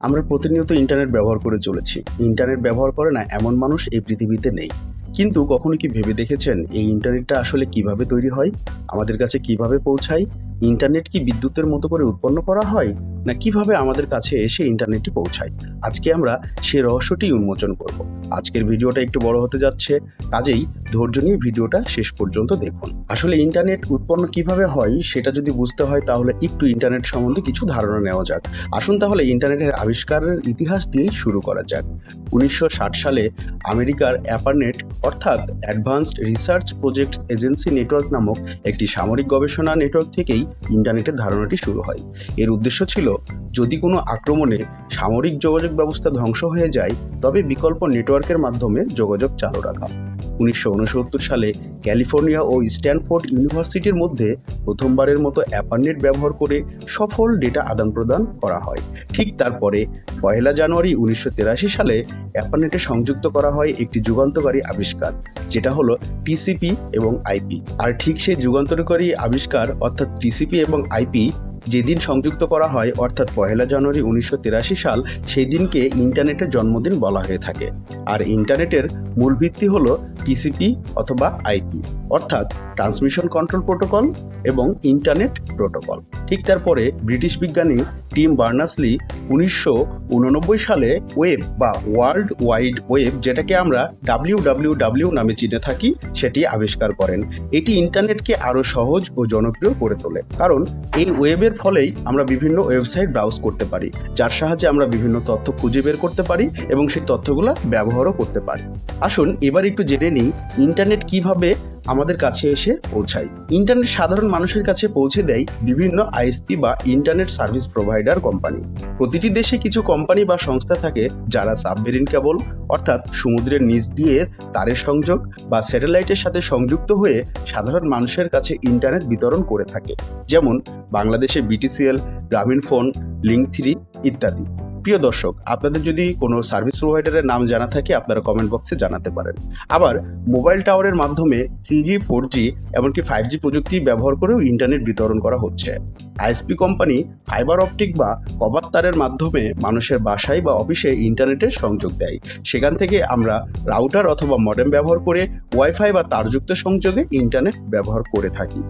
আমরা প্রতিনিয়ত ইন্টারনেট ব্যবহার করে চলেছি। ইন্টারনেট ব্যবহার করে না এমন মানুষ এই পৃথিবীতে নেই। কিন্তু কখনো কি ভেবে দেখেছেন এই ইন্টারনেটটা আসলে কীভাবে তৈরি হয়? আমাদের কাছে কীভাবে পৌঁছায়? ইন্টারনেট কি বিদ্যুতের মতো করে উৎপন্ন করা হয়? না কীভাবে আমাদের কাছে এসে ইন্টারনেটটি পৌঁছায়? আজকে আমরা সে রহস্যটি উন্মোচন করব। আজকের ভিডিওটা একটু বড় হতে যাচ্ছে, কাজেই ধৈর্য নিয়ে ভিডিওটা শেষ পর্যন্ত দেখুন। আসলে ইন্টারনেট উৎপন্ন কীভাবে হয় সেটা যদি বুঝতে হয় তাহলে একটু ইন্টারনেট সম্বন্ধে কিছু ধারণা নেওয়া যাক। আসুন তাহলে ইন্টারনেটের আবিষ্কারের ইতিহাস দিয়েই শুরু করা যাক। উনিশশো ষাট সালে আমেরিকার অ্যাপারনেট অর্থাৎ advanced research project agency network নামক একটি সামরিক গবেষণা নেটওয়ার্ক থেকেই ইন্টারনেটের ধারণাটি শুরু হয়। এর উদ্দেশ্য ছিল, যদি কোনো আক্রমণে সামরিক যোগাযোগ ব্যবস্থা ধ্বংস হয়ে যায়, তবে বিকল্প নেটওয়ার্কের মাধ্যমে যোগাযোগ চালু রাখা। উনিশশো উনসত্তর সালে ক্যালিফোর্নিয়া ও স্ট্যানফোর্ড ইউনিভার্সিটির মধ্যে প্রথমবারের মতো অ্যাপারনেট ব্যবহার করে সফল ডেটা আদান প্রদান করা হয়। ঠিক তারপরে পয়লা জানুয়ারি উনিশশো সালে অ্যাপারনেটে সংযুক্ত করা হয় একটি যুগান্তকারী আবিষ্কার, যেটা হলো টিসিপি এবং আইপি। আর ঠিক সেই যুগান্তরকারী আবিষ্কার অর্থাৎ টিসিপি এবং আইপি যেদিন সংযুক্ত করা হয়, অর্থাৎ পহেলা জানুয়ারি উনিশশো তিরাশি সাল সেই দিনকে ইন্টারনেটের জন্মদিন বলা হয়ে থাকে। আর ইন্টারনেটের মূল ভিত্তি হল টিসিপি অথবা আইপি, অর্থাৎ ট্রান্সমিশন কন্ট্রোল প্রোটোকল এবং ইন্টারনেট প্রোটোকল। ঠিক তারপরে ব্রিটিশ বিজ্ঞানী টিম বার্নাসলি উনিশশো উননব্বই সালে ওয়েব বা ওয়ার্ল্ড ওয়াইড ওয়েব, যেটাকে আমরা ডাব্লিউ নামে চিনে থাকি, সেটি আবিষ্কার করেন। এটি ইন্টারনেটকে আরও সহজ ও জনপ্রিয় করে তোলে। কারণ এই ওয়েবের ফলেই আমরা বিভিন্ন ওয়েবসাইট ব্রাউজ করতে পারি, যার সাহায্যে আমরা বিভিন্ন তথ্য খুঁজে বের করতে পারি এবং সেই তথ্যগুলো ব্যবহারও করতে পারি। আসুন, এবার একটু জেনে নিই ইন্টারনেট কীভাবে আমাদের কাছে এসে পৌঁছায় ইন্টারনেট সাধারণ মানুষের কাছে পৌঁছে দেয় বিভিন্ন আইএসপি বা ইন্টারনেট সার্ভিস প্রোভাইডার কোম্পানি প্রতিটি দেশে কিছু কোম্পানি বা সংস্থা থাকে যারা সাবমেরিন কেবল অর্থাৎ সমুদ্রের নিচ দিয়ে তারের সংযোগ বা স্যাটেলাইটের সাথে সংযুক্ত হয়ে সাধারণ মানুষের কাছে ইন্টারনেট বিতরণ করে থাকে। যেমন বাংলাদেশে বিটিসিএল গ্রামীণ ফোন লিঙ্ক থ্রি ইত্যাদি। প্রিয় দর্শক, আপনাদের যদি কোনো সার্ভিস প্রোভাইডারের নাম জানা থাকে, আপনারা কমেন্ট বক্সে জানাতে পারেন। আবার মোবাইল টাওয়ারের মাধ্যমে থ্রি জি ফোর জি এমনকি ফাইভ জি প্রযুক্তি ব্যবহার করেও ইন্টারনেট বিতরণ করা হচ্ছে। আইএসপি কোম্পানি ফাইবার অপটিক বা কভার তারের মাধ্যমে মানুষের বাসায় বা অফিসে ইন্টারনেটের সংযোগ দেয়। সেখান থেকে আমরা রাউটার অথবা মডেম ব্যবহার করে ওয়াইফাই বা তারযুক্ত সংযোগে ইন্টারনেট ব্যবহার করে থাকি।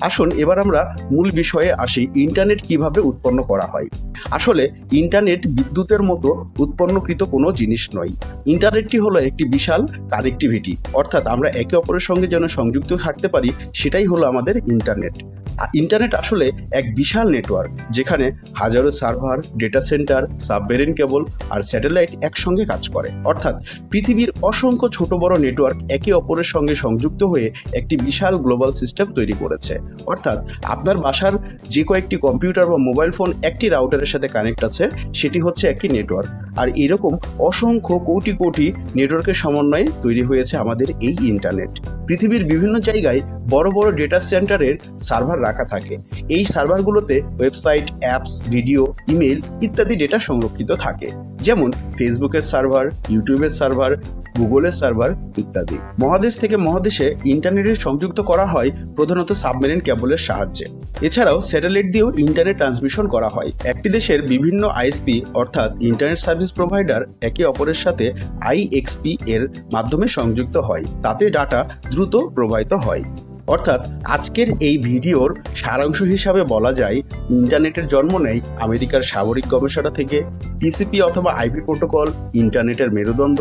আসুন এবার আমরা মূল বিষয়ে আসি, ইন্টারনেট কীভাবে উৎপন্ন করা হয়। আসলে ইন্টারনেট বিদ্যুতের মতো উৎপন্নকৃত কোনো জিনিস নয়। ইন্টারনেটটি হলো একটি বিশাল কানেক্টিভিটি, অর্থাৎ আমরা একে অপরের সঙ্গে যেন সংযুক্ত থাকতে পারি, সেটাই হলো আমাদের ইন্টারনেট। ইন্টারনেট আসলে এক বিশাল নেটওয়ার্ক, যেখানে হাজারো server, data centre, submarine cable আর স্যাটেলাইট একসঙ্গে কাজ করে। অর্থাৎ পৃথিবীর অসংখ্য ছোট বড় নেটওয়ার্ক একে অপরের সঙ্গে সংযুক্ত হয়ে একটি বিশাল গ্লোবাল সিস্টেম তৈরি করেছে। অর্থাৎ আপনার বাসার যে কয়েকটি কম্পিউটার বা মোবাইল ফোন একটি রাউটারের সাথে কানেক্ট আছে, সেটি হচ্ছে একটি নেটওয়ার্ক। আর এরকম অসংখ্য কোটি কোটি নেটওয়ার্কের সমন্বয়ে তৈরি হয়েছে আমাদের এই ইন্টারনেট। পৃথিবীর বিভিন্ন জায়গায় বড় বড় ডেটা সেন্টারের সার্ভার রাখা থাকে। এই সার্ভারগুলোতে ওয়েবসাইট অ্যাপস ভিডিও ইমেল ইত্যাদি ডেটা সংরক্ষিত থাকে। যেমন ফেসবুকের সার্ভার ইউটিউবের সার্ভার গুগলের সার্ভার ইত্যাদি। মহাদেশ থেকে মহাদেশে ইন্টারনেটের সংযুক্ত করা হয় প্রধানত সাবমেরিন কেবলের সাহায্যে। এছাড়াও স্যাটেলাইট দিয়েও ইন্টারনেট ট্রান্সমিশন করা হয়। একটি দেশের বিভিন্ন আইএসপি অর্থাৎ ইন্টারনেট সার্ভিস প্রোভাইডার একে অপরের সাথে আইএক্সপি এর মাধ্যমে সংযুক্ত হয়। তাতে ডাটা দ্রুত প্রবাহিত হয়। অর্থাৎ আজকের এই ভিডিওর সারাংশ হিসাবে বলা যায়, ইন্টারনেটের জন্ম নেয় আমেরিকার সামরিক গবেষণা থেকে, টিসিপি অথবা আইপি প্রোটোকল, ইন্টারনেটের মেরুদণ্ড,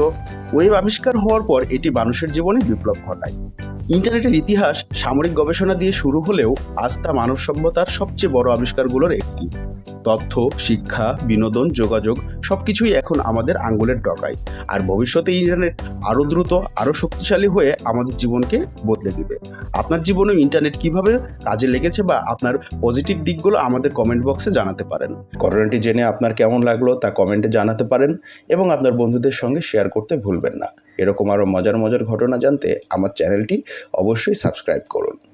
ওয়েব আবিষ্কার হওয়ার পর এটি মানুষের জীবনে বিপ্লব ঘটায়। ইন্টারনেটের ইতিহাস সামরিক গবেষণা দিয়ে শুরু হলেও আজ তা মানব সভ্যতার সবচেয়ে বড় আবিষ্কারগুলোর একটি। তথ্য, শিক্ষা, বিনোদন, যোগাযোগ সবকিছুই এখন আমাদের আঙ্গুলের ডগায়। আর ভবিষ্যতে ইন্টারনেট আরও দ্রুত আরও শক্তিশালী হয়ে আমাদের জীবনকে বদলে দিবে। আপনার জীবনেও ইন্টারনেট কীভাবে কাজে লেগেছে বা আপনার পজিটিভ দিকগুলো আমাদের কমেন্ট বক্সে জানাতে পারেন। ঘটনাটি জেনে আপনার কেমন লাগল তা কমেন্টে জানাতে পারেন এবং আপনার বন্ধুদের সঙ্গে শেয়ার করতে ভুলবেন না। এরকম আরও মজার মজার ঘটনা জানতে আমার চ্যানেলটি অবশ্যই সাবস্ক্রাইব করুন।